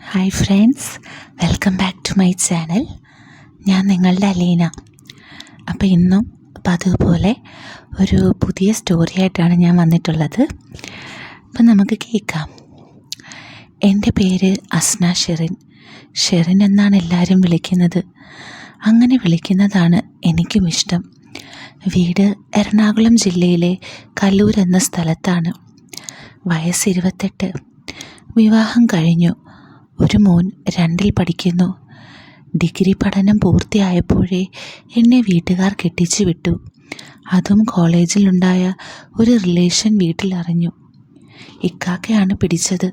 Hi friends welcome back to my channel ഞാൻ നിങ്ങളുടെ അലീന. അപ്പോൾ ഇന്നും പതിവ് പോലെ ഒരു പുതിയ സ്റ്റോറി ആയിട്ടാണ് ഞാൻ വന്നിട്ടുള്ളത്. അപ്പം നമുക്ക് കേൾക്കാം. എന്റെ പേര് അസ്ന ഷെറിൻ. ഷെറിൻ എന്നാണ് എല്ലാവരും വിളിക്കുന്നത്. അങ്ങനെ വിളിക്കുന്നതാണ് എനിക്കും ഇഷ്ടം. വീട് എറണാകുളം ജില്ലയിലെ കല്ലൂർ എന്ന സ്ഥലത്താണ്. വയസ്സ് ഇരുപത്തെട്ട്. വിവാഹം കഴിഞ്ഞു. ഒരു മോൻ രണ്ടിൽ പഠിക്കുന്നു. ഡിഗ്രി പഠനം പൂർത്തിയായപ്പോഴേ എന്നെ വീട്ടുകാർ കെട്ടിച്ചു വിട്ടു. അതും കോളേജിലുണ്ടായ ഒരു റിലേഷൻ വീട്ടിലറിഞ്ഞു ഇക്കാക്കയാണ് പിടിച്ചത്.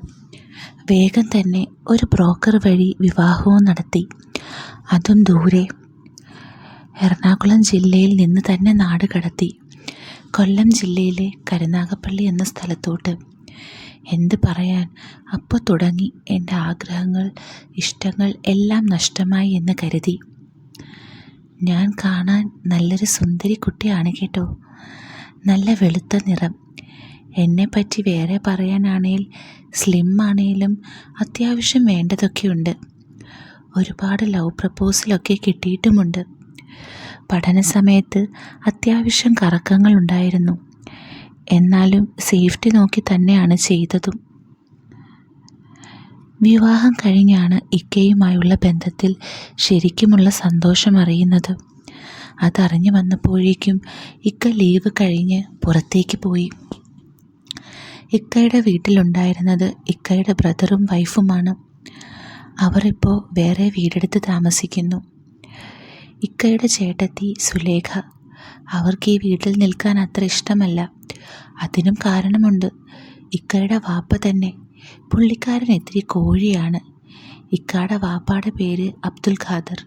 വേഗം തന്നെ ഒരു ബ്രോക്കർ വഴി വിവാഹവും നടത്തി. അതും ദൂരെ. എറണാകുളം ജില്ലയിൽ നിന്ന് തന്നെ നാട് കടത്തി. കൊല്ലം ജില്ലയിലെ കരുനാഗപ്പള്ളി എന്ന സ്ഥലത്തോട്ട്. എന്ത് പറയാൻ? അപ്പോൾ തുടങ്ങി. എന്റെ ആഗ്രഹങ്ങൾ ഇഷ്ടങ്ങൾ എല്ലാം നഷ്ടമായി എന്ന് കരുതി. ഞാൻ കാണാൻ നല്ലൊരു സുന്ദരി കുട്ടിയാണ് കേട്ടോ. നല്ല വെളുത്ത നിറം. എന്നെപ്പറ്റി വേറെ പറയാനാണേൽ സ്ലിം ആണെങ്കിലും അത്യാവശ്യം വേണ്ടതൊക്കെയുണ്ട് ഒരുപാട് ലവ് പ്രപ്പോസലൊക്കെ കിട്ടിയിട്ടുമുണ്ട്. പഠന സമയത്ത് അത്യാവശ്യം കറക്കങ്ങൾ ഉണ്ടായിരുന്നു. എന്നാലും സേഫ്റ്റി നോക്കി തന്നെയാണ് ചെയ്തതും. വിവാഹം കഴിഞ്ഞാണ് ഇക്കയുമായുള്ള ബന്ധത്തിൽ ശരിക്കുമുള്ള സന്തോഷം അറിയുന്നത്. അതറിഞ്ഞു വന്നപ്പോഴേക്കും ഇക്ക ലീവ് കഴിഞ്ഞ് പുറത്തേക്ക് പോയി. ഇക്കയുടെ വീട്ടിലുണ്ടായിരുന്നത് ഇക്കയുടെ ബ്രദറും വൈഫുമാണ്. അവരിപ്പോൾ വേറെ വീടെടുത്ത് താമസിക്കുന്നു. ഇക്കയുടെ ചേട്ടത്തി സുലേഖ അവർക്ക് ഈ വീട്ടിൽ നിൽക്കാൻ അത്ര ഇഷ്ടമല്ല. അതിനും കാരണമുണ്ട്. ഇക്കയുടെ വാപ്പ തന്നെ. പുള്ളിക്കാരൻ ഇത്തിരി കോഴിയാണ്. ഇക്കാടെ വാപ്പാടെ പേര് അബ്ദുൽ ഖാദർ.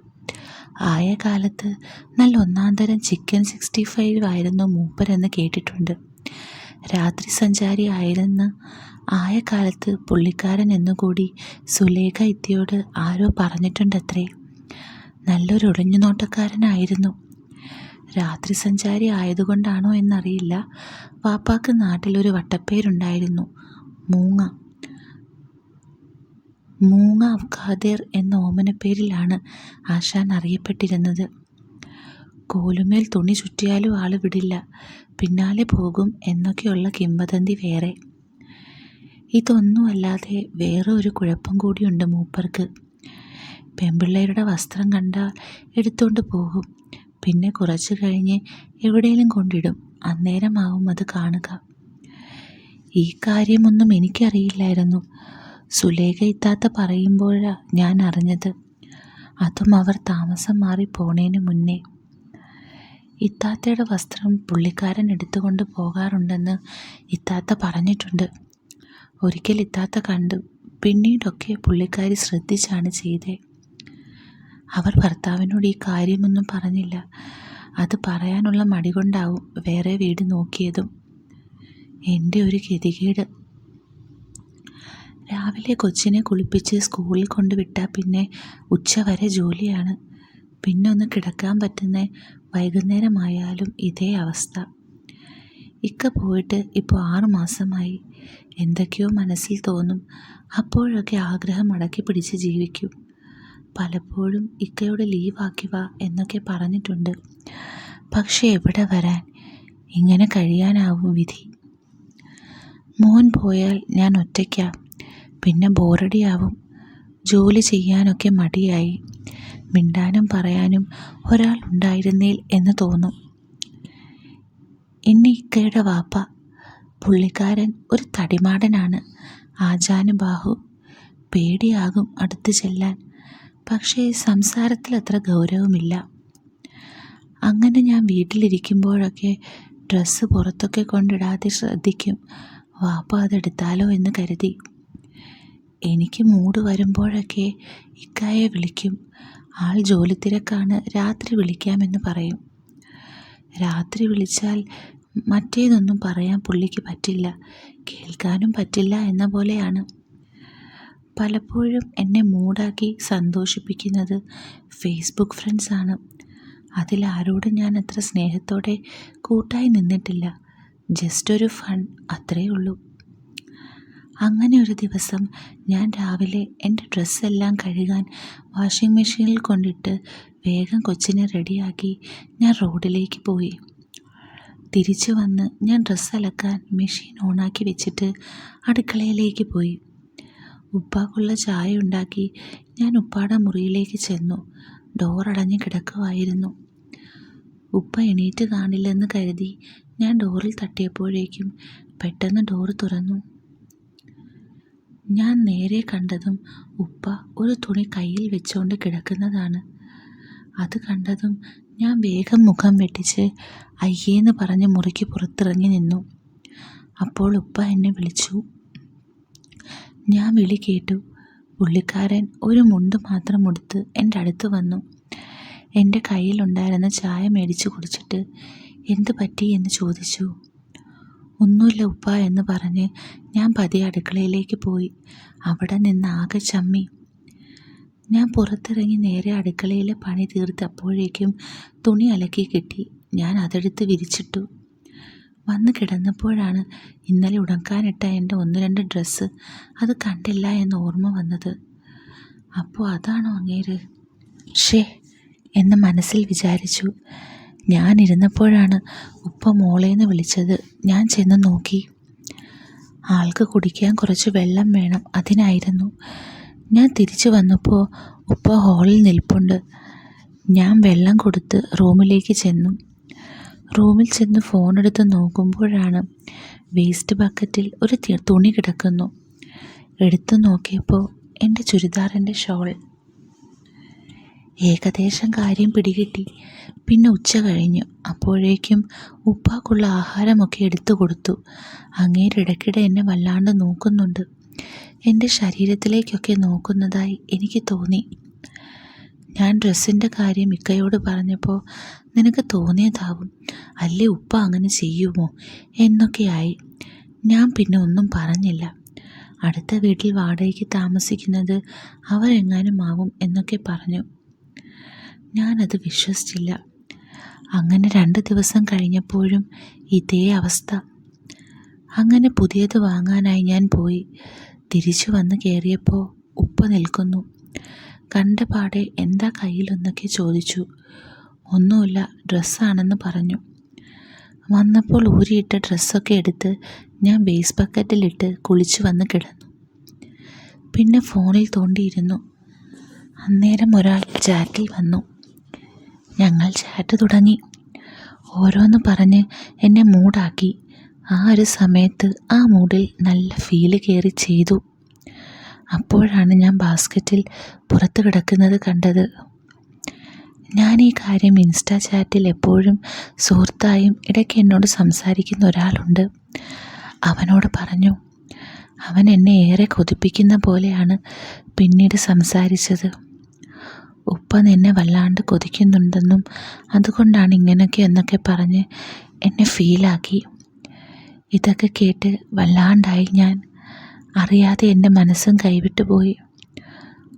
ആയ കാലത്ത് നല്ല ഒന്നാന്തരം ചിക്കൻ സിക്സ്റ്റി ഫൈവ് ആയിരുന്നു മൂപ്പരെന്ന് കേട്ടിട്ടുണ്ട്. രാത്രി സഞ്ചാരി ആയിരുന്ന ആയ കാലത്ത് പുള്ളിക്കാരൻ എന്നുകൂടി സുലേഖ ഇത്തിയോട് ആരോ പറഞ്ഞിട്ടുണ്ടത്രേ. നല്ലൊരു ഒളിഞ്ഞുനോട്ടക്കാരനായിരുന്നു രാത്രി സഞ്ചാരി ആയതുകൊണ്ടാണോ എന്നറിയില്ല. വാപ്പാക്ക് നാട്ടിലൊരു വട്ടപ്പേരുണ്ടായിരുന്നു. മൂങ്ങ. മൂങ്ങ ഖാദേർ എന്ന ഓമനപ്പേരിലാണ് ആശാൻ അറിയപ്പെട്ടിരുന്നത്. കോലുമേൽ തുണി ചുറ്റിയാലും ആൾ വിടില്ല. പിന്നാലെ പോകും എന്നൊക്കെയുള്ള കിംവദന്തി വേറെ. ഇതൊന്നുമല്ലാതെ വേറെ ഒരു കുഴപ്പം കൂടിയുണ്ട് മൂപ്പർക്ക്. പെമ്പിള്ളേരുടെ വസ്ത്രം കണ്ടാൽ എടുത്തുകൊണ്ട് പോകും. പിന്നെ കുറച്ച് കഴിഞ്ഞ് എവിടെയെങ്കിലും കൊണ്ടിടും. അന്നേരമാവും അത് കാണുക. ഈ കാര്യമൊന്നും എനിക്കറിയില്ലായിരുന്നു. സുലേഖ ഇത്താത്ത പറയുമ്പോഴാ ഞാൻ അറിഞ്ഞത്. അതും അവർ താമസം മാറി പോണേന് മുന്നേ. ഇത്താത്തയുടെ വസ്ത്രം പുള്ളിക്കാരൻ എടുത്തുകൊണ്ട് പോകാറുണ്ടെന്ന് ഇത്താത്ത പറഞ്ഞിട്ടുണ്ട്. ഒരിക്കൽ ഇത്താത്ത കണ്ടു. പിന്നീടൊക്കെ പുള്ളിക്കാരി ശ്രദ്ധിച്ചാണ് ചെയ്തേ. അവർ ഭർത്താവിനോട് ഈ കാര്യമൊന്നും പറഞ്ഞില്ല. അത് പറയാനുള്ള മടി കൊണ്ടാവും വേറെ വീട് നോക്കിയതും. എന്റെ ഒരു ഗതികേട്. രാവിലെ കൊച്ചിനെ കുളിപ്പിച്ച് സ്കൂളിൽ കൊണ്ടുവിട്ടാൽ പിന്നെ ഉച്ചവരെ ജോലിയാണ്. പിന്നെ ഒന്ന് കിടക്കാൻ പറ്റുന്ന വൈകുന്നേരമായാലും ഇതേ അവസ്ഥ. ഇക്ക പോയിട്ട് ഇപ്പോൾ ആറു മാസമായി. എന്തൊക്കെയോ മനസ്സിൽ തോന്നും. അപ്പോഴൊക്കെ ആഗ്രഹം അടക്കി പിടിച്ച് ജീവിക്കും. പലപ്പോഴും ഇക്കയോട് ലീവാക്കി വാ എന്നൊക്കെ പറഞ്ഞിട്ടുണ്ട്. പക്ഷേ എവിടെ വരാൻ? ഇങ്ങനെ കഴിയാനാവും വിധി. മോൻ പോയാൽ ഞാൻ ഒറ്റയ്ക്കാ. പിന്നെ ബോറടിയാവും. ജോലി ചെയ്യാനൊക്കെ മടിയായി. മിണ്ടാനും പറയാനും ഒരാൾ ഉണ്ടായിരുന്നേൽ എന്ന് തോന്നും. എന്നെ ഇക്കയുടെ വാപ്പ പുള്ളിക്കാരൻ ഒരു തടിമാടനാണ്. ആജാനുബാഹു. പേടിയാകും അടുത്ത് ചെല്ലാൻ. പക്ഷേ സംസാരത്തിൽ അത്ര ഗൗരവമില്ല. അങ്ങനെ ഞാൻ വീട്ടിലിരിക്കുമ്പോഴൊക്കെ ഡ്രസ്സ് പുറത്തൊക്കെ കൊണ്ടിടാതെ ശ്രദ്ധിക്കും. വാപ്പ അതെടുത്താലോ എന്ന് കരുതി. എനിക്ക് മൂഡ് വരുമ്പോഴൊക്കെ ഇക്കായെ വിളിക്കും. ആൾ ജോലി തിരക്കാണ് രാത്രി വിളിക്കാമെന്ന് പറയും. രാത്രി വിളിച്ചാൽ മറ്റേതൊന്നും പറയാൻ പുള്ളിക്ക് പറ്റില്ല. കേൾക്കാനും പറ്റില്ല എന്ന പോലെയാണ്. പലപ്പോഴും എന്നെ മൂടാക്കി സന്തോഷിപ്പിക്കുന്നത് ഫേസ്ബുക്ക് ഫ്രണ്ട്സാണ് അതിലാരോടും ഞാൻ അത്ര സ്നേഹത്തോടെ കൂട്ടായി നിന്നിട്ടില്ല. ജസ്റ്റ് ഒരു ഫൺ അത്രേ ഉള്ളൂ. അങ്ങനെ ഒരു ദിവസം ഞാൻ രാവിലെ എന്റെ ഡ്രസ്സെല്ലാം കഴുകാൻ വാഷിംഗ് മെഷീനിൽ കൊണ്ടിട്ട് വേഗം കൊച്ചിനെ റെഡിയാക്കി ഞാൻ റോഡിലേക്ക് പോയി. തിരിച്ചു വന്ന് ഞാൻ ഡ്രസ്സ് അലക്കാൻ മെഷീൻ ഓണാക്കി വെച്ചിട്ട് അടുക്കളയിലേക്ക് പോയി. ഉപ്പാക്കുള്ള ചായ ഉണ്ടാക്കി ഞാൻ ഉപ്പാടെ മുറിയിലേക്ക് ചെന്നു. ഡോറടഞ്ഞ് കിടക്കുമായിരുന്നു ഉപ്പ എണീറ്റ് കാണില്ലെന്ന് കരുതി ഞാൻ ഡോറിൽ തട്ടിയപ്പോഴേക്കും പെട്ടെന്ന് ഡോറ് തുറന്നു. ഞാൻ നേരെ കണ്ടതും ഉപ്പ ഒരു തുണി കയ്യിൽ വെച്ചുകൊണ്ട് കിടക്കുന്നതാണ്. അത് കണ്ടതും ഞാൻ വേഗം മുഖം വെട്ടിച്ച് അയ്യേന്ന് പറഞ്ഞ് മുറിക്ക് പുറത്തിറങ്ങി നിന്നു. അപ്പോൾ ഉപ്പ എന്നെ വിളിച്ചു. ഞാൻ വിളി കേട്ടു. പുള്ളിക്കാരൻ ഒരു മുണ്ട് മാത്രം ഉടുത്ത് എന്റെ അടുത്ത് വന്നു. എന്റെ കയ്യിലുണ്ടായിരുന്ന ചായ മേടിച്ചു കുടിച്ചിട്ട് എന്ത് പറ്റി എന്ന് ചോദിച്ചു. ഒന്നുമില്ല ഉപ്പ എന്ന് പറഞ്ഞ് ഞാൻ പതിയെ അടുക്കളയിലേക്ക് പോയി. അവിടെ നിന്ന് ആകെ ചമ്മി. ഞാൻ പുറത്തിറങ്ങി നേരെ അടുക്കളയിലെ പണി തീർത്തപ്പോഴേക്കും തുണി അലക്കി കിട്ടി. ഞാൻ അതെടുത്ത് വിരിച്ചിട്ടു. വന്ന് കിടന്നപ്പോഴാണ് ഇന്നലെ ഉണക്കാനിട്ട എന്റെ ഒന്ന് രണ്ട് ഡ്രസ്സ് അത് കണ്ടില്ല എന്ന് ഓർമ്മ വന്നത്. അപ്പോൾ അതാണോ അങ്ങേര്? ഷേ എന്ന് മനസ്സിൽ വിചാരിച്ചു. ഞാൻ ഇരുന്നപ്പോഴാണ് ഉപ്പ മോളേന്ന് വിളിച്ചത്. ഞാൻ ചെന്ന് നോക്കി. ആൾക്ക് കുടിക്കാൻ കുറച്ച് വെള്ളം വേണം അതിനായിരുന്നു. ഞാൻ തിരിച്ചു വന്നപ്പോൾ ഉപ്പ ഹാളിൽ നിൽപ്പുണ്ട്. ഞാൻ വെള്ളം കൊടുത്ത് റൂമിലേക്ക് ചെന്നു. റൂമിൽ ചെന്ന് ഫോണെടുത്ത് നോക്കുമ്പോഴാണ് വേസ്റ്റ് ബക്കറ്റിൽ ഒരു തുണി കിടക്കുന്നു. എടുത്തു നോക്കിയപ്പോൾ എന്റെ ചുരിദാറിന്റെ ഷോൾ ഏകദേശം കാര്യം പിടികിട്ടി. പിന്നെ ഉച്ച കഴിഞ്ഞു. അപ്പോഴേക്കും ഉപ്പാക്കുള്ള ആഹാരമൊക്കെ എടുത്തു കൊടുത്തു. അങ്ങേരിടയ്ക്കിടെ എന്നെ വല്ലാണ്ട് നോക്കുന്നുണ്ട്. എന്റെ ശരീരത്തിലേക്കൊക്കെ നോക്കുന്നതായി എനിക്ക് തോന്നി. ഞാൻ ഡ്രസ്സിന്റെ കാര്യം ഇക്കയോട് പറഞ്ഞപ്പോൾ നിനക്ക് തോന്നിയതാവും. അല്ലേ ഉപ്പ അങ്ങനെ ചെയ്യുമോ? എന്നൊക്കെയായി. ഞാൻ പിന്നെ ഒന്നും പറഞ്ഞില്ല. അടുത്ത വീട്ടിൽ വാടകയ്ക്ക് താമസിക്കുന്നത് അവരെങ്ങാനും ആവും എന്നൊക്കെ പറഞ്ഞു. ഞാനത് വിശ്വസിച്ചില്ല. അങ്ങനെ രണ്ട് ദിവസം കഴിഞ്ഞപ്പോഴും ഇതേ അവസ്ഥ. അങ്ങനെ പുതിയത് വാങ്ങാനായി ഞാൻ പോയി. തിരിച്ചു വന്ന് കയറിയപ്പോൾ ഉപ്പ നിൽക്കുന്നു. കണ്ട പാടെ എന്താ കയ്യിലെന്നൊക്കെ ചോദിച്ചു. ഒന്നുമില്ല ഡ്രസ്സാണെന്ന് പറഞ്ഞു. വന്നപ്പോൾ ഊരിയിട്ട ഡ്രസ്സൊക്കെ എടുത്ത് ഞാൻ ബേസ് ബക്കറ്റിലിട്ട് കുളിച്ചു വന്ന് കിടന്നു. പിന്നെ ഫോണിൽ തോണ്ടിയിരുന്നു. അന്നേരം ഒരാൾ ചാറ്റിൽ വന്നു. ഞങ്ങൾ ചാറ്റ് തുടങ്ങി. ഓരോന്ന് പറഞ്ഞ് എന്നെ മൂടാക്കി ആ ഒരു സമയത്ത് ആ മൂഡിൽ നല്ല ഫീൽ കയറി ചെയ്തു. അപ്പോഴാണ് ഞാൻ ബാസ്ക്കറ്റിൽ പുറത്ത് കിടക്കുന്നത് കണ്ടത്. ഞാൻ ഈ കാര്യം ഇൻസ്റ്റാ ചാറ്റിൽ എപ്പോഴും സുഹൃത്തായും ഇടയ്ക്ക് എന്നോട് സംസാരിക്കുന്ന ഒരാളുണ്ട്. അവനോട് പറഞ്ഞു അവൻ എന്നെ ഏറെ കൊതിപ്പിക്കുന്ന പോലെയാണ് പിന്നീട് സംസാരിച്ചത്. ഉപ്പ നിന്നെ വല്ലാണ്ട് കൊതിക്കുന്നുണ്ടെന്നും അതുകൊണ്ടാണ് ഇങ്ങനെയൊക്കെ എന്നൊക്കെ പറഞ്ഞ് എന്നെ ഫീലാക്കി ഇതൊക്കെ കേട്ട് വല്ലാണ്ടായി ഞാൻ. അറിയാതെ എന്റെ മനസ്സും കൈവിട്ടു പോയി.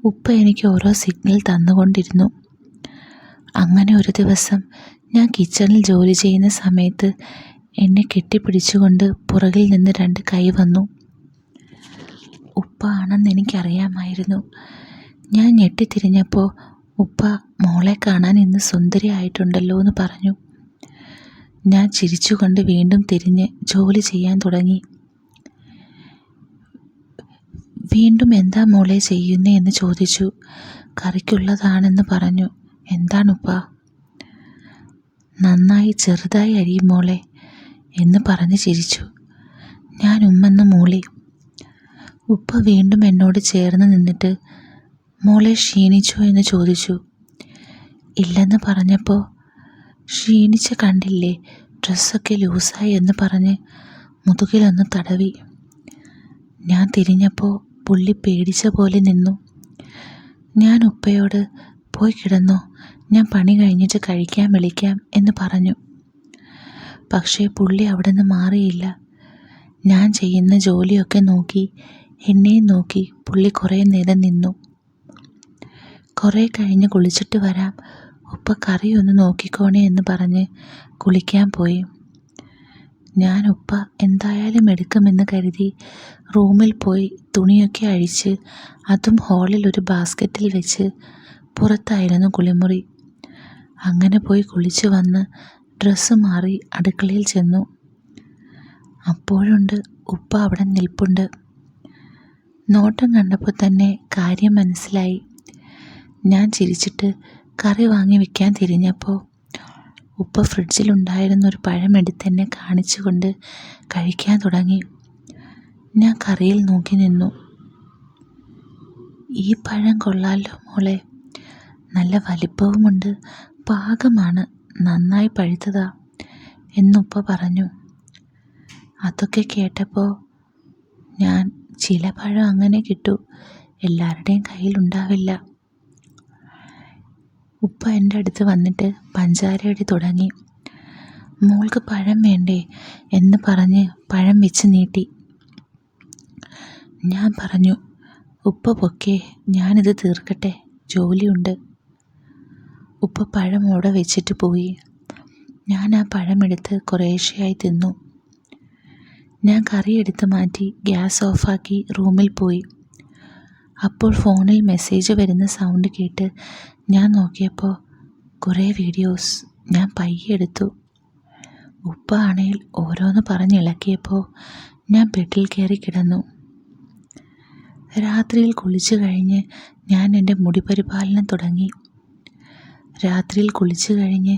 ഉപ്പ എനിക്ക് ഓരോ സിഗ്നൽ തന്നുകൊണ്ടിരുന്നു. അങ്ങനെ ഒരു ദിവസം ഞാൻ കിച്ചണിൽ ജോലി ചെയ്യുന്ന സമയത്ത് എന്നെ കെട്ടിപ്പിടിച്ചുകൊണ്ട് പുറകിൽ നിന്ന് രണ്ട് കൈ വന്നു. ഉപ്പ ആണെന്ന് എനിക്കറിയാമായിരുന്നു. ഞാൻ ഞെട്ടിത്തിരിഞ്ഞപ്പോൾ ഉപ്പ മോളെ കാണാൻ ഇന്ന് സുന്ദരിയായിട്ടുണ്ടല്ലോ എന്ന് പറഞ്ഞു. ഞാൻ ചിരിച്ചുകൊണ്ട് വീണ്ടും തിരിഞ്ഞ് ജോലി ചെയ്യാൻ തുടങ്ങി. വീണ്ടും എന്താ മോളെ ചെയ്യുന്നേ എന്ന് ചോദിച്ചു. കറിക്കുള്ളതാണെന്ന് പറഞ്ഞു. എന്താണുപ്പ നന്നായി ചെറുതായി അരിയും മോളെ എന്ന് പറഞ്ഞ് ചിരിച്ചു. ഞാൻ ഉമ്മെന്ന് മൂളി. ഉപ്പ വീണ്ടും എന്നോട് ചേർന്ന് നിന്നിട്ട് മോളെ ക്ഷീണിച്ചു എന്ന് ചോദിച്ചു. ഇല്ലെന്ന് പറഞ്ഞപ്പോൾ ക്ഷീണിച്ച് കണ്ടില്ലേ ഡ്രസ്സൊക്കെ ലൂസായി എന്ന് പറഞ്ഞ് മുതുകിലൊന്ന് തടവി. ഞാൻ തിരിഞ്ഞപ്പോൾ പുള്ളി പേടിച്ച പോലെ നിന്നു. ഞാൻ ഉപ്പയോട് പോയി കിടന്നോ ഞാൻ പണി കഴിഞ്ഞിട്ട് കഴിക്കാൻ വിളിക്കാം എന്ന് പറഞ്ഞു. പക്ഷേ പുള്ളി അവിടെ നിന്ന് മാറിയില്ല. ഞാൻ ചെയ്യുന്ന ജോലിയൊക്കെ നോക്കി എന്നെയും നോക്കി പുള്ളി കുറേ നേരം നിന്നു. കുറേ കഴിഞ്ഞ് കുളിച്ചിട്ട് വരാം. ഉപ്പ കറിയൊന്ന് നോക്കിക്കോണേ എന്ന് പറഞ്ഞ് കുളിക്കാൻ പോയി. ഞാൻ ഉപ്പ എന്തായാലും എടുക്കുമെന്ന് കരുതി റൂമിൽ പോയി തുണിയൊക്കെ അഴിച്ച് അതും ഹാളിൽ ഒരു ബാസ്ക്കറ്റിൽ വെച്ച് പുറത്തായിരുന്നു കുളിമുറി. അങ്ങനെ പോയി കുളിച്ചു വന്ന് ഡ്രസ്സ് മാറി അടുക്കളയിൽ ചെന്നു. അപ്പോഴുണ്ട് ഉപ്പ അവിടെ നിൽപ്പുണ്ട്. നോട്ടം കണ്ടപ്പോൾ തന്നെ കാര്യം മനസ്സിലായി. ഞാൻ ചിരിച്ചിട്ട് കറി വാങ്ങി വെക്കാൻ തിരിഞ്ഞപ്പോൾ ഉപ്പ ഫ്രിഡ്ജിലുണ്ടായിരുന്ന ഒരു പഴം എടുത്ത് എന്നെ കാണിച്ചുകൊണ്ട് കഴിക്കാൻ തുടങ്ങി. ഞാൻ കറിയിൽ നോക്കി നിന്നു. ഈ പഴം കൊള്ളാലോ മോളെ. നല്ല വലിപ്പവുമുണ്ട്. പാകമാണ്. നന്നായി പഴുത്തതാ എന്നുപ്പ പറഞ്ഞു. അതൊക്കെ കേട്ടപ്പോൾ ഞാൻ ചില പഴം അങ്ങനെ കിട്ടൂ. എല്ലാവരുടെയും കയ്യിലുണ്ടാവില്ല ഉപ്പ എന്റെ അടുത്ത് വന്നിട്ട് പഞ്ചാരയടി തുടങ്ങി. മോൾക്ക് പഴം വേണ്ടേ? എന്ന് പറഞ്ഞ് പഴം വെച്ച് നീട്ടി. ഞാൻ പറഞ്ഞു ഉപ്പ പൊക്കെ ഞാനിത് തീർക്കട്ടെ ജോലിയുണ്ട്. ഉപ്പ പഴം അവിടെ വെച്ചിട്ട് പോയി. ഞാൻ ആ പഴമെടുത്ത് കുറേശ്ശെയായി തിന്നു. ഞാൻ കറി എടുത്ത് മാറ്റി ഗ്യാസ് ഓഫാക്കി റൂമിൽ പോയി. അപ്പോൾ ഫോണിൽ മെസ്സേജ് വരുന്ന സൗണ്ട് കേട്ട് ഞാൻ നോക്കിയപ്പോൾ കുറേ വീഡിയോസ് ഞാൻ പയ്യെ എടുത്തു ഉപ്പ ആണേൽ ഓരോന്ന് പറഞ്ഞിളക്കിയപ്പോൾ ഞാൻ ബെഡിൽ കയറി കിടന്നു. രാത്രിയിൽ കുളിച്ചു കഴിഞ്ഞ് ഞാൻ എന്റെ മുടി പരിപാലനം തുടങ്ങി. രാത്രിയിൽ കുളിച്ചു കഴിഞ്ഞ്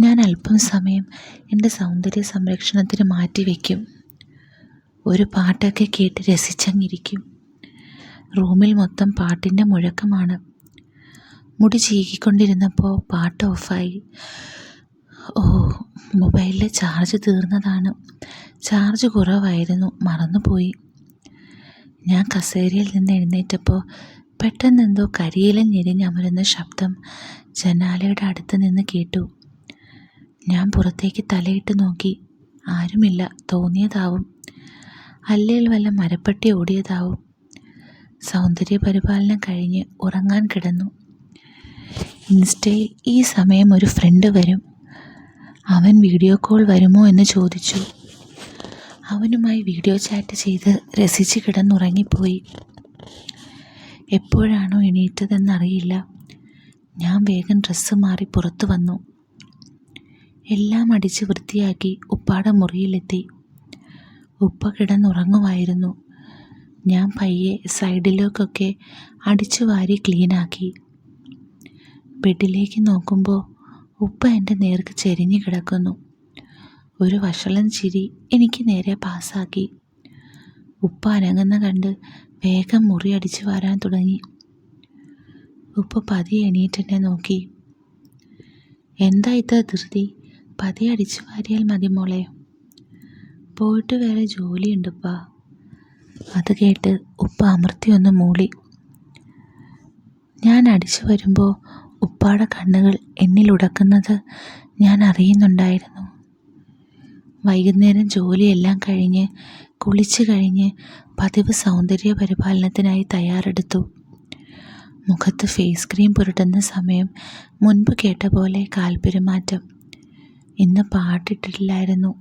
ഞാൻ അല്പം സമയം എന്റെ സൗന്ദര്യ സംരക്ഷണത്തിന് മാറ്റിവെക്കും ഒരു പാട്ടൊക്കെ കേട്ട് രസിച്ചങ്ങിരിക്കും. റൂമിൽ മൊത്തം പാട്ടിന്റെ മുഴക്കമാണ്. മുടി ചീകിക്കൊണ്ടിരുന്നപ്പോൾ പാട്ട് ഓഫായി. ഓ മൊബൈലിലെ ചാർജ് തീർന്നതാണ്. ചാർജ് കുറവായിരുന്നു മറന്നുപോയി. ഞാൻ കസേരയിൽ നിന്ന് എഴുന്നേറ്റപ്പോൾ പെട്ടെന്നെന്തോ കരിയില ഞെരിഞ്ഞമരുന്ന ശബ്ദം ജനാലയുടെ അടുത്ത് നിന്ന് കേട്ടു. ഞാൻ പുറത്തേക്ക് തലയിട്ട് നോക്കി. ആരുമില്ല തോന്നിയതാവും. അല്ലേൽ വല്ല മരപ്പെട്ടി ഓടിയതാവും. സൗന്ദര്യ പരിപാലനം കഴിഞ്ഞ് ഉറങ്ങാൻ കിടന്നു. ഇൻസ്റ്റയിൽ ഈ സമയം ഒരു ഫ്രണ്ട് വരും. അവൻ വീഡിയോ കോൾ വരുമോ എന്ന് ചോദിച്ചു. അവനുമായി വീഡിയോ ചാറ്റ് ചെയ്ത് രസിച്ച് കിടന്നുറങ്ങിപ്പോയി. എപ്പോഴാണോ എണീറ്റതെന്നറിയില്ല. ഞാൻ വേഗം ഡ്രസ്സ് മാറി പുറത്തു വന്നു. എല്ലാം അടിച്ച് വൃത്തിയാക്കി ഉപ്പാടെ മുറിയിലെത്തി. ഉപ്പ കിടന്നുറങ്ങുമായിരുന്നു. ഞാൻ പയ്യെ സൈഡിലേക്കൊക്കെ അടിച്ചു വാരി ക്ലീനാക്കി ബെഡിലേക്ക് നോക്കുമ്പോൾ ഉപ്പ എന്റെ നേർക്ക് ചെരിഞ്ഞു കിടക്കുന്നു. ഒരു വഷളൻ ചിരി എനിക്ക് നേരെ പാസ്സാക്കി. ഉപ്പ അനങ്ങുന്ന കണ്ട് വേഗം മുറി വരാൻ തുടങ്ങി. ഉപ്പ പതിയെ എണീറ്റെന്നെ നോക്കി. എന്താ ഇത് ധൃതി? പതിയെ അടിച്ചു വാരിയാൽ മതി മോളെ. പോയിട്ട് വേറെ ജോലിയുണ്ടപ്പാ അത് കേട്ട് ഉപ്പ അമർത്തി ഒന്ന് മൂളി. ഞാൻ അടിച്ചു വരുമ്പോൾ ഉപ്പാടെ കണ്ണുകൾ എന്നിൽ ഉടക്കുന്നത് ഞാൻ അറിയുന്നുണ്ടായിരുന്നു. വൈകുന്നേരം ജോലിയെല്ലാം കഴിഞ്ഞ് കുളിച്ചു കഴിഞ്ഞ് പതിവ് സൗന്ദര്യ പരിപാലനത്തിനായി തയ്യാറെടുത്തു. മുഖത്ത് ഫേസ് ക്രീം പുരട്ടുന്ന സമയം മുൻപ് കേട്ട പോലെ കാൽപെരുമാറ്റം. ഇന്ന് പാട്ടിട്ടില്ലായിരുന്നു.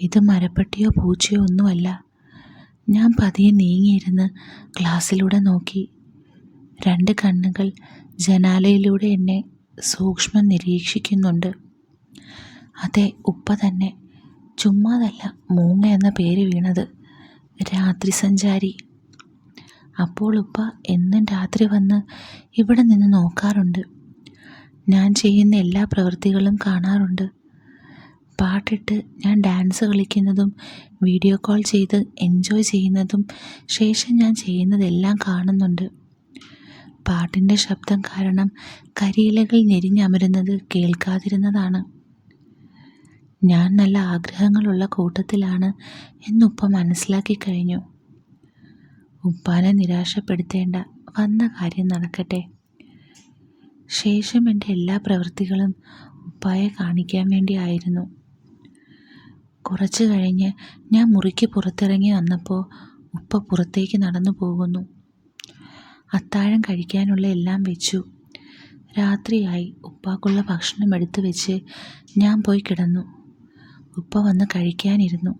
ഇത് മരപ്പട്ടിയോ പൂച്ചയോ ഒന്നുമല്ല. ഞാൻ പതിയെ നീങ്ങിയിരുന്ന് ഗ്ലാസ്സിലൂടെ നോക്കി. രണ്ട് കണ്ണുകൾ ജനാലയിലൂടെ എന്നെ സൂക്ഷ്മം നിരീക്ഷിക്കുന്നുണ്ട്. അതെ ഉപ്പ തന്നെ. ചുമ്മാതല്ല മൂങ്ങ എന്ന പേര് വീണത്. രാത്രി സഞ്ചാരി. അപ്പോൾ ഉപ്പ എന്നും രാത്രി വന്ന് ഇവിടെ നിന്ന് നോക്കാറുണ്ട്. ഞാൻ ചെയ്യുന്ന എല്ലാ പ്രവൃത്തികളും കാണാറുണ്ട്. പാട്ടിട്ട് ഞാൻ ഡാൻസ് കളിക്കുന്നതും വീഡിയോ കോൾ ചെയ്ത് എൻജോയ് ചെയ്യുന്നതും ശേഷം ഞാൻ ചെയ്യുന്നതെല്ലാം കാണുന്നുണ്ട്. പാട്ടിന്റെ ശബ്ദം കാരണം കരിയിലകൾ ഞെരിഞ്ഞമരുന്നത് കേൾക്കാതിരുന്നതാണ്. ഞാൻ നല്ല ആഗ്രഹങ്ങളുള്ള കൂട്ടത്തിലാണ് എന്നുപ്പ മനസ്സിലാക്കി കഴിഞ്ഞു. ഉപ്പാനെ നിരാശപ്പെടുത്തേണ്ട വന്ന കാര്യം നടക്കട്ടെ. ശേഷം എന്റെ എല്ലാ പ്രവൃത്തികളും ഉപ്പായെ കാണിക്കാൻ വേണ്ടിയായിരുന്നു കുറച്ച് കഴിഞ്ഞ് ഞാൻ മുറിക്ക് പുറത്തിറങ്ങി വന്നപ്പോൾ ഉപ്പ പുറത്തേക്ക് നടന്നു പോകുന്നു. അത്താഴം കഴിക്കാനുള്ള എല്ലാം വെച്ചു. രാത്രിയായി ഉപ്പാക്കുള്ള ഭക്ഷണം എടുത്തു വെച്ച് ഞാൻ പോയി കിടന്നു. ഉപ്പ വന്ന് കഴിക്കാനിരുന്നു.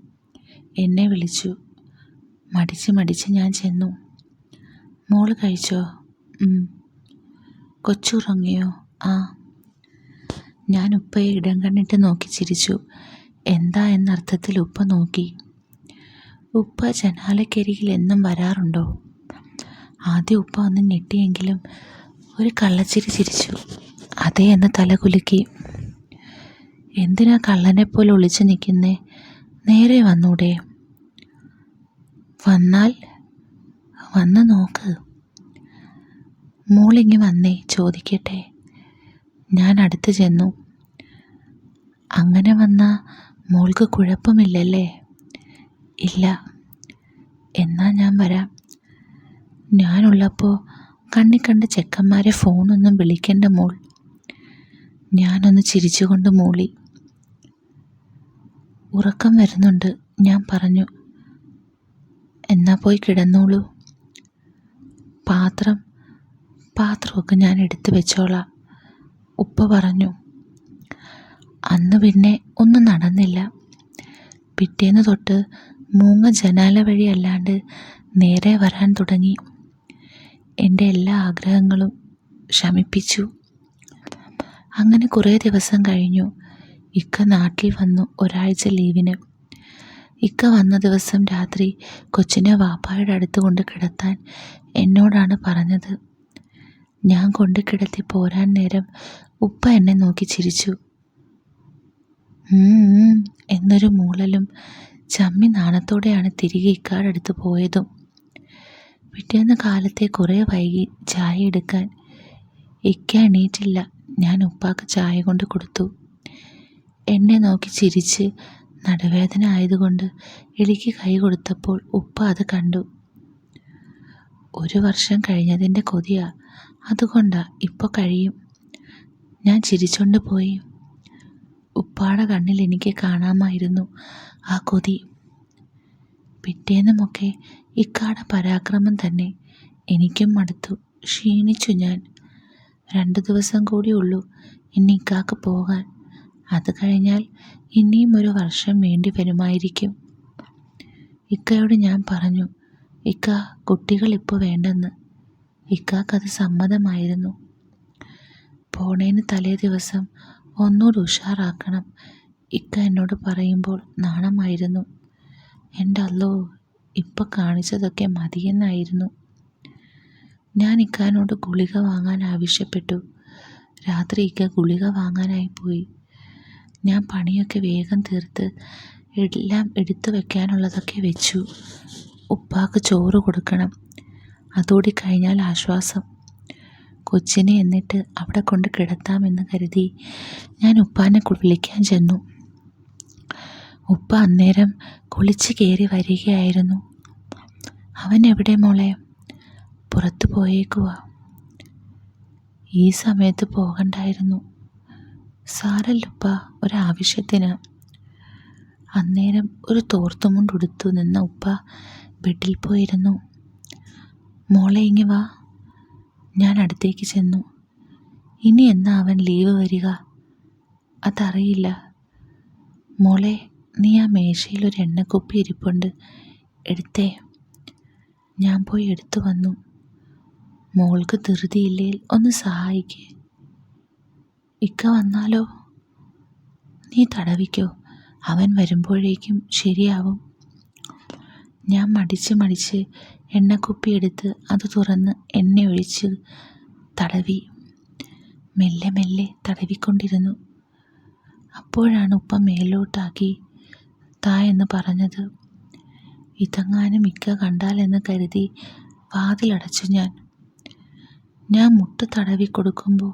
എന്നെ വിളിച്ചു. മടിച്ച് മടിച്ച് ഞാൻ ചെന്നു. മോൾ കഴിച്ചോ. കൊച്ചുറങ്ങിയോ? ആ. ഞാൻ ഉപ്പയെ ഇടം കണ്ണിട്ട് നോക്കി ചിരിച്ചു. എന്താ എന്നർത്ഥത്തിൽ ഉപ്പ നോക്കി. ഉപ്പ ജനാലക്കരികിൽ എന്നും വരാറുണ്ടോ? ആദ്യം ഉപ്പ ഒന്ന് ഞെട്ടിയെങ്കിലും ഒരു കള്ളച്ചിരി ചിരിച്ചു. അതേ എന്ന് തല കുലുക്കി. എന്തിനാ കള്ളനെ പോലെ ഒളിച്ചു നിൽക്കുന്നേ? നേരെ വന്നൂടെ. വന്നാൽ വന്ന് നോക്ക്. മോളിങ്ങി വന്നേ ചോദിക്കട്ടെ. ഞാൻ അടുത്ത് ചെന്നു. അങ്ങനെ വന്ന മോൾക്ക് കുഴപ്പമില്ലല്ലേ? ഇല്ല. എന്നാ ഞാൻ വരാം. ഞാനുള്ളപ്പോൾ കണ്ണി കണ്ട ചെക്കന്മാരെ ഫോണൊന്നും വിളിക്കണ്ട മോൾ. ഞാനൊന്ന് ചിരിച്ചുകൊണ്ട് മൂളി. ഉറക്കം വരുന്നുണ്ട് ഞാൻ പറഞ്ഞു. എന്നാ പോയി കിടന്നോളൂ. പാത്രം പാത്രമൊക്കെ ഞാൻ എടുത്തു വെച്ചോളാം ഉപ്പ പറഞ്ഞു. അന്ന് പിന്നെ ഒന്നും നടന്നില്ല. പിറ്റേന്ന് തൊട്ട് മൂങ്ങ ജനാല വഴി അല്ലാണ്ട് നേരെ വരാൻ തുടങ്ങി. എന്റെ എല്ലാ ആഗ്രഹങ്ങളും ശമിപ്പിച്ചു. അങ്ങനെ കുറേ ദിവസം കഴിഞ്ഞു. ഇക്ക നാട്ടിൽ വന്നു ഒരാഴ്ച ലീവിന്. ഇക്ക വന്ന ദിവസം രാത്രി കൊച്ചിനെ വാപ്പായുടെ അടുത്ത് കൊണ്ട് കിടത്താൻ എന്നോടാണ് പറഞ്ഞത്. ഞാൻ കൊണ്ട് കിടത്തി പോരാൻ നേരം ഉപ്പ എന്നെ നോക്കി ചിരിച്ചു. എന്നൊരു മൂളലും ചമ്മി നാണത്തോടെയാണ് തിരികെ ഇക്കാടടുത്ത് പോയതും. പിറ്റേന്ന് കാലത്തെ കുറേ വൈകി ചായ എടുക്കാൻ ഇക്ക എണീറ്റില്ല. ഞാൻ ഉപ്പാക്ക് ചായ കൊണ്ട് കൊടുത്തു. എന്നെ നോക്കി ചിരിച്ച് നടുവേദന ആയതുകൊണ്ട് എളിക്ക് കൈ കൊടുത്തപ്പോൾ ഉപ്പ അത് കണ്ടു. ഒരു വർഷം കഴിഞ്ഞതിന്റെ കൊതിയാ. അതുകൊണ്ടാ ഇപ്പോൾ കഴിയും. ഞാൻ ചിരിച്ചുകൊണ്ട് പോയി. ഉപ്പാടെ കണ്ണിൽ എനിക്ക് കാണാമായിരുന്നു ആ കൊതി. പിറ്റേന്നുമൊക്കെ ഇക്കാടെ പരാക്രമം തന്നെ എനിക്കും മടുത്തു. ക്ഷീണിച്ചു ഞാൻ. രണ്ടു ദിവസം കൂടി ഉള്ളൂ ഇനി ഇക്കാക്ക് പോകാൻ. അത് കഴിഞ്ഞാൽ ഇനിയും ഒരു വർഷം വേണ്ടി വരുമായിരിക്കും. ഇക്കയോട് ഞാൻ പറഞ്ഞു ഇക്ക കുട്ടികൾ ഇപ്പോൾ വേണ്ടെന്ന്. ഇക്കാക്കത് സമ്മതമായിരുന്നു. പോണേന് തലേ ദിവസം ഒന്നുകൂടി ഉഷാറാക്കണം. ഇക്ക എന്നോട് പറയുമ്പോൾ നാണമായിരുന്നു. എന്റെ അല്ലോ ഇപ്പം കാണിച്ചതൊക്കെ മതിയെന്നായിരുന്നു. ഞാൻ ഇക്കാനോട് ഗുളിക വാങ്ങാൻ ആവശ്യപ്പെട്ടു. രാത്രി ഇക്ക ഗുളിക വാങ്ങാനായി പോയി. ഞാൻ പണിയൊക്കെ വേഗം തീർത്ത് എല്ലാം എടുത്തു വെക്കാനുള്ളതൊക്കെ വെച്ചു. ഉപ്പാക്ക് ചോറ് കൊടുക്കണം. അതോടി കഴിഞ്ഞാൽ ആശ്വാസം. കൊച്ചിനെ എന്നിട്ട് അവിടെ കൊണ്ട് കിടത്താമെന്ന് കരുതി ഞാൻ ഉപ്പാനെ വിളിക്കാൻ ചെന്നു. ഉപ്പ അന്നേരം കുളിച്ച് കയറി വരികയായിരുന്നു. അവൻ എവിടെ മോളെ? പുറത്തു പോയേക്കുക ഈ സമയത്ത് പോകണ്ടായിരുന്നു. സാരല്ലുപ്പ ഒരാവശ്യത്തിന്. അന്നേരം ഒരു തോർത്തുമുണ്ടുടുത്തു നിന്ന ഉപ്പ ബെഡിൽ പോയിരുന്നു. മോളെ ഇങ്ങി വാ. ഞാൻ അടുത്തേക്ക് ചെന്നു. ഇനി എന്നാ അവൻ ലീവ് വരിക? അതറിയില്ല. മോളെ നീ ആ മേശയിൽ ഒരു എണ്ണക്കുപ്പി ഇരിപ്പുണ്ട്. എടുത്തേ. ഞാൻ പോയി എടുത്തു വന്നു. മോൾക്ക് ധൃതിയില്ലേൽ ഒന്ന് സഹായിക്കേ. ഇക്ക വന്നാലോ? നീ തടവിക്കോ? അവൻ വരുമ്പോഴേക്കും ശരിയാവും. ഞാൻ മടിച്ച് മടിച്ച് എണ്ണക്കുപ്പി എടുത്ത് അത് തുറന്ന് എണ്ണ ഒഴിച്ച് തടവി. മെല്ലെ മെല്ലെ തടവിക്കൊണ്ടിരുന്നു. അപ്പോഴാണ് ഉപ്പ മേലോട്ടാക്കി താ എന്ന് പറഞ്ഞത്. ഇതെങ്ങാനും ഇക്ക കണ്ടാലെന്ന് കരുതി വാതിലടച്ചു ഞാൻ. ഞാൻ മുട്ട് തടവി കൊടുക്കുമ്പോൾ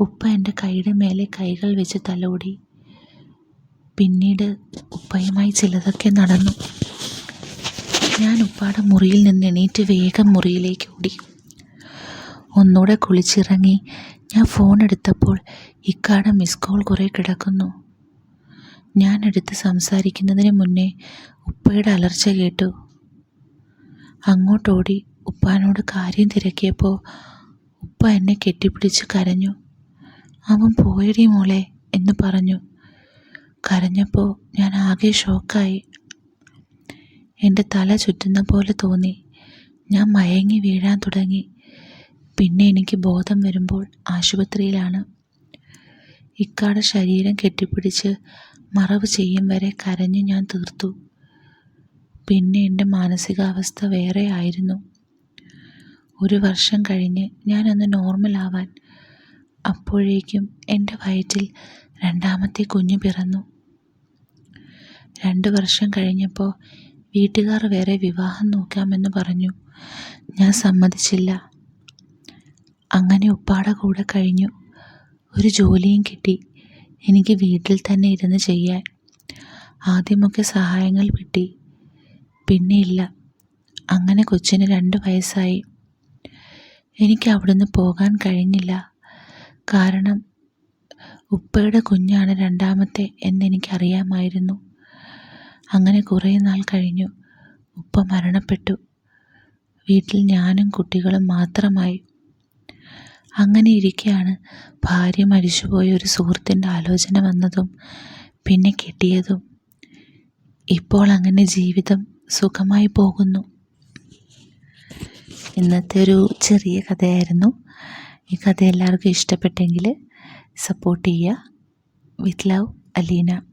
ഉപ്പ എന്റെ കൈയുടെ മേലെ കൈകൾ വെച്ച് തലോടി. പിന്നീട് ഉപ്പയുമായി ചിലതൊക്കെ നടന്നു. ഞാൻ ഉപ്പാടെ മുറിയിൽ നിന്ന് എണീറ്റ് വേഗം മുറിയിലേക്ക് ഓടി. ഒന്നുകൂടെ കുളിച്ചിറങ്ങി ഞാൻ ഫോൺ എടുത്തപ്പോൾ ഇക്കാടെ മിസ് കോൾ കുറേ കിടക്കുന്നു. ഞാൻ എടുത്ത് സംസാരിക്കുന്നതിന് മുന്നേ ഉപ്പയുടെ അലർച്ച കേട്ടു. അങ്ങോട്ടോടി ഉപ്പാനോട് കാര്യം തിരക്കിയപ്പോൾ ഉപ്പ എന്നെ കെട്ടിപ്പിടിച്ച് കരഞ്ഞു. അവൻ പോയടി മോളെ എന്ന് പറഞ്ഞു. കരഞ്ഞപ്പോൾ ഞാൻ ആകെ ഷോക്കായി. എന്റെ തല ചുറ്റുന്ന പോലെ തോന്നി. ഞാൻ മയങ്ങി വീഴാൻ തുടങ്ങി. പിന്നെ എനിക്ക് ബോധം വരുമ്പോൾ ആശുപത്രിയിലാണ്. ഇക്കാടെ ശരീരം കെട്ടിപ്പിടിച്ച് മറവ് ചെയ്യും വരെ കരഞ്ഞു ഞാൻ തീർത്തു. പിന്നെ എന്റെ മാനസികാവസ്ഥ വേറെ ആയിരുന്നു. ഒരു വർഷം കഴിഞ്ഞ് ഞാനൊന്ന് നോർമലാവാൻ അപ്പോഴേക്കും എന്റെ വയറ്റിൽ രണ്ടാമത്തെ കുഞ്ഞ് പിറന്നു. രണ്ട് വർഷം കഴിഞ്ഞപ്പോൾ വീട്ടുകാർ വേറെ വിവാഹം നോക്കാമെന്ന് പറഞ്ഞു. ഞാൻ സമ്മതിച്ചില്ല. അങ്ങനെ ഉപ്പാടെ കൂടെ കഴിഞ്ഞു. ഒരു ജോലിയും കിട്ടി. എനിക്ക് വീട്ടിൽ തന്നെ ഇരുന്ന് ചെയ്യാൻ ആദ്യമൊക്കെ സഹായങ്ങൾ കിട്ടി. പിന്നെ ഇല്ല. അങ്ങനെ കൊച്ചിന് രണ്ട് വയസ്സായി. എനിക്ക് അവിടുന്ന് പോകാൻ കഴിഞ്ഞില്ല. കാരണം ഉപ്പയുടെ കുഞ്ഞാണ് രണ്ടാമത്തെ എന്നെനിക്കറിയാമായിരുന്നു. അങ്ങനെ കുറേ നാൾ കഴിഞ്ഞു. ഉപ്പ മരണപ്പെട്ടു. വീട്ടിൽ ഞാനും കുട്ടികളും മാത്രമായി. അങ്ങനെ ഇരിക്കെയാണ്. ഭാര്യ മരിച്ചുപോയ ഒരു സുഹൃത്തിന്റെ ആലോചന വന്നതും പിന്നെ കിട്ടിയതും. ഇപ്പോൾ അങ്ങനെ ജീവിതം സുഖമായി പോകുന്നു. ഇന്നത്തെ ഒരു ചെറിയ കഥയായിരുന്നു. ഈ കഥ എല്ലാവർക്കും ഇഷ്ടപ്പെട്ടെങ്കിൽ സപ്പോർട്ട് ചെയ്യുക. With love Aleena.